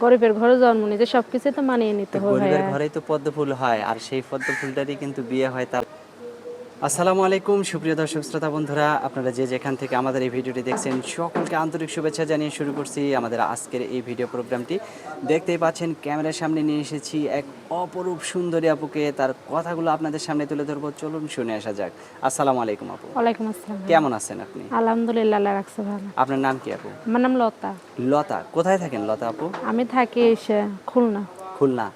গরিবের ঘরে জন্ম নিতে সবকিছু তো মানিয়ে নিতে হবে গরিবের ঘরেই তো পদ্ম ফুল হয় আর সেই পদ্ম ফুলটারই কিন্তু বিয়ে হয় তার আসসালামু আলাইকুম সুপ্রিয় দর্শক শ্রোতা বন্ধুরা। আপনারা যে যেখান থেকে আমাদের এই ভিডিওটি দেখছেন সকলকে আন্তরিক শুভেচ্ছা জানিয়ে শুরু করছি আমাদের আজকের এই ভিডিও প্রোগ্রামটি। দেখতেই পাচ্ছেন ক্যামেরার সামনে নিয়ে এসেছি এক অপরূপ সুন্দরী আপুকে। তার কথাগুলো আপনাদের সামনে তুলে ধরবো। চলুন শুনে আসা যাক। আসসালামু আলাইকুম আপু। ওয়ালাইকুম আসসালাম। কেমন আছেন আপনি? আলহামদুলিল্লাহ আল্লাহ রাখছে ভালো। আপনার নাম কি আপু? আমার নাম লতা। লতা। কোথায় থাকেন লতা আপু? আমি থাকি খুলনা। খুলনা।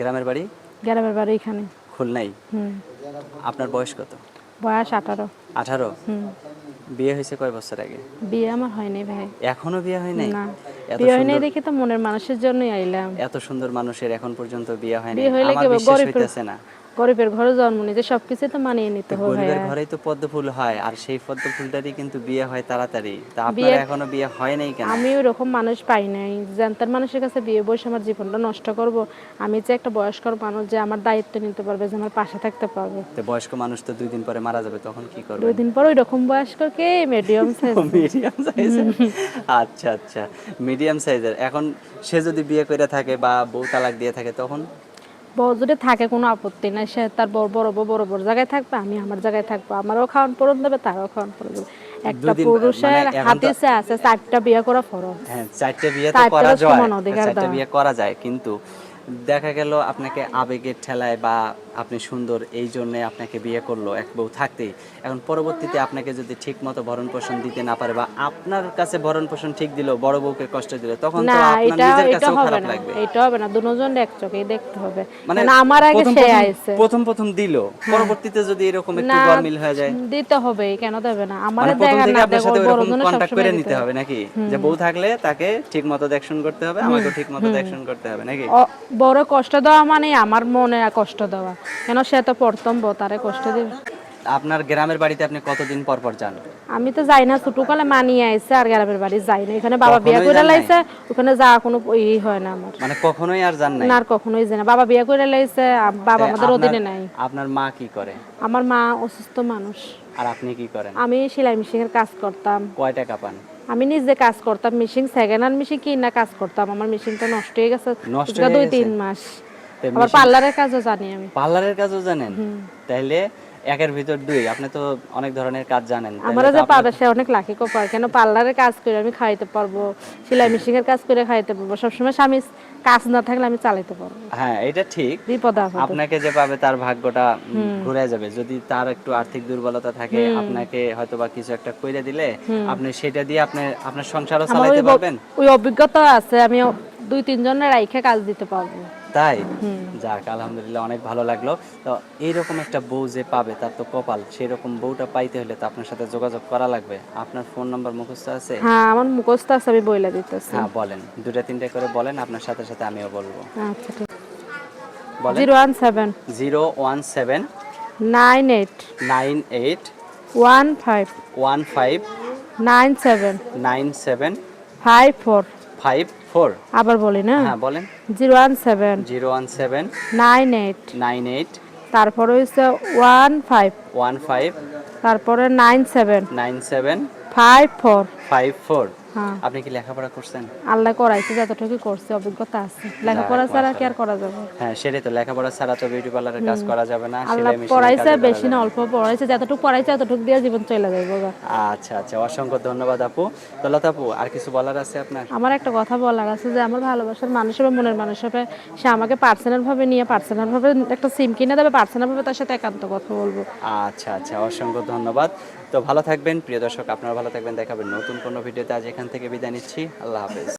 গ্রামের বাড়ি? গ্রামের বাড়ি এখানে। খুলনাই। আপনার বয়স কত? বয়স আঠারো। আঠারো? বিয়ে হয়েছে কয় বছর আগে? বিয়ে আমার হয়নি ভাই। এখনও বিয়ে হয় নাই? না। বিয়ে হয়নি দেখে তো মনের মানুষের জন্যই আইলাম। এত সুন্দর মানুষের এখন পর্যন্ত বিয়ে হয়নি আমার বিশ্বাস হইতেছে না। গরিবের ঘরে জন্ম নিতে সবকিছু তো মানিয়ে নিতে হবে গরিবের ঘরেই তো পদ্ম ফুল হয় আর সেই পদ্ম ফুলটারই কিন্তু বিয়ে হয় তাড়াতাড়ি। তা আপনার এখনও বিয়ে হয় নাই কেন? আমি ওরকম মানুষ পাই নাই। জানতার মানুষের কাছে বিয়ে বসে আমার জীবনটা নষ্ট করব আমি যে একটা বয়স্কর মানুষ যে আমার দায়িত্ব নিতে পারবে যে আমার পাশে থাকতে পারবে। তো বয়স্ক মানুষ তো দুই দিন পরে মারা যাবে তখন কি করবে? দুই দিন পর ওই রকম বয়স্ককে মিডিয়াম সাইজ মিডিয়াম সাইজের আচ্ছা আচ্ছা। মিডিয়াম সাইজের এখন সে যদি বিয়ে করে থাকে বা বউ তালাক দিয়ে থাকে তখন? বউ যদি থাকে কোনো আপত্তি নাই। সে তার বড় বড় বড় বড় বড় জায়গায় থাকবে আমি আমার জায়গায় থাকব। আমারও খাওয়ান পূরণ দেবে তারও খাওয়ান পূরণ দেবে। একটা পুরুষের মানে এখন তো- হাতিসে আছে চারটা বিয়ে করা ফরজ। হ্যাঁ চারটা বিয়ে তো করা যায়। চারটে। বিয়ে করা যায় কিন্তু দেখা গেল আপনাকে আবেগের ঠেলায় বা আপনি সুন্দর এই জন্য আপনাকে বিয়ে করল এক বউ থাকতেই। এখন পরবর্তীতে আপনাকে যদি ঠিক মতো ভরণ পোষণ দিতে না পারে বা আপনার কাছে ভরণ পোষণ ঠিক দিল বড় বউকে কষ্ট দিল তখন তো আপনার নিজের কাছেও খারাপ লাগবে। এটা হবে না দুজন এক চোখেই দেখতে হবে। মানে আমার আগে প্রথম সে প্রথম- আইছে। প্রথম প্রথম দিল পরবর্তীতে যদি এরকম একটু গরমিল হয়ে যায়। দিতে হবে কেন দেবে না? আমার মানে দেখা না দেখো বড় জনের কন্টাক্ট করে নিতে হবে নাকি? যে বউ থাকলে তাকে ঠিক মতো দেখশন করতে হবে আমাকেও ঠিক মতো দেখশন করতে হবে নাকি? বড় কষ্ট দেওয়া মানে আমার মনে কষ্ট দেওয়া। কেন সে তো প্রথম বউ তারে কষ্ট দিবে? আপনার গ্রামের বাড়িতে আপনি কতদিন পর পর যান? আমি তো যাই না ছোটকালে মানিয়ে আইছে আর গ্রামের বাড়ি যাই না। এখানে বাবা বিয়ে করে লাইছে ওখানে যা কোনো ই হয় না আমার। মানে কখনোই আর যান নাই? না আর কখনোই যাই না। বাবা বিয়ে করে লাইছে বাবা আমাদের অধীনে নাই। আপনার মা কি করে? আমার মা অসুস্থ মানুষ। আর আপনি কি করেন? আমি সেলাই মেশিনের কাজ করতাম। কয় টাকা পান? আমি নিজে কাজ করতাম মেশিন সেকেন্ড হ্যান্ড মেশিন কিনা কাজ করতাম। আমার মেশিনটা নষ্ট হয়ে গেছে দুই তিন মাস। আবার পার্লারের কাজও জানি আমি। পার্লারের কাজও জানেন? তাইলে একের ভিতর দুই আপনি তো অনেক ধরনের কাজ জানেন আমার যে পারে সে অনেক কপার কেন পার্লারের কাজ করে আমি খাইতে পারব সেলাই মেশিনের কাজ করে খাইতে পারব সবসময় স্বামী কাজ না থাকলে আমি চালাতে পারব। হ্যাঁ এটা ঠিক। বিপদ আপনাকে যে পাবে তার ভাগ্যটা ঘুরে যাবে। যদি তার একটু আর্থিক দুর্বলতা থাকে আপনাকে হয়তো বা কিছু একটা কইরে দিলে আপনি সেটা দিয়ে আপনি আপনার সংসারও চালাতে পারবেন। ওই অভিজ্ঞতা আছে আমি দুই তিনজনের রাইখে কাজ দিতে পারব। তাই? যাক আলহামদুলিল্লাহ অনেক ভালো লাগল। তো এইরকম একটা বউ যে পাবে তার তো কপাল। সেই রকম বউটা পাইতে হলে তো আপনার সাথে যোগাযোগ করা লাগবে। আপনার ফোন নাম্বার মুখস্থ আছে? হ্যাঁ আমার মুখস্থ আছে আমি বইলা দিতেছি। হ্যাঁ বলেন। দুটা তিনটা করে বলেন আপনার সাথে সাথে আমিও বলব। আচ্ছা ঠিক বলেন। Zero one seven. Zero one seven. Nine eight. Nine eight. One five. One five. Nine seven. Nine seven. Five four. Five four আবার বলি না হ্যাঁ বলেন। Zero one seven zero one seven nine eight nine eight তারপরে হচ্ছে one five one five তারপরে nine seven nine seven five four five four হ্যাঁ আপনি কি লেখাপড়া করছেন? আল্লাহ করাইছে যতটুকু করছে অভিজ্ঞতা আছে। লেখাপড়া ছাড়া কি আর করা যাবে? হ্যাঁ সেটাই তো লেখাপড়া ছাড়া তো বিউটি পার্লারের কাজ করা যাবে না আল্লাহ পড়াইছে বেশি না অল্প পড়াইছে যতটুকু পড়াইছে ততটুকু দিয়ে জীবন চলে যাইব গা। আচ্ছা আচ্ছা অসংখ্য ধন্যবাদ আপু। তো লতা আপু আর কিছু বলার আছে আপনার? আমার একটা কথা বলার আছে যে আমার ভালোবাসার মানুষ হবে মনের মানুষ হবে। সে আমাকে পার্সোনাল ভাবে নিয়ে পার্সোনাল ভাবে একটা সিম কিনে দেবে পার্সোনাল ভাবে তার সাথে একান্ত কথা বলব। আচ্ছা আচ্ছা অসংখ্য ধন্যবাদ। তো ভালো থাকবেন প্রিয় দর্শক আপনারা ভালো থাকবেন দেখাবেন নতুন কোনো ভিডিওতে আজ এখান থেকে বিদায় নিচ্ছি। আল্লাহ হাফেজ।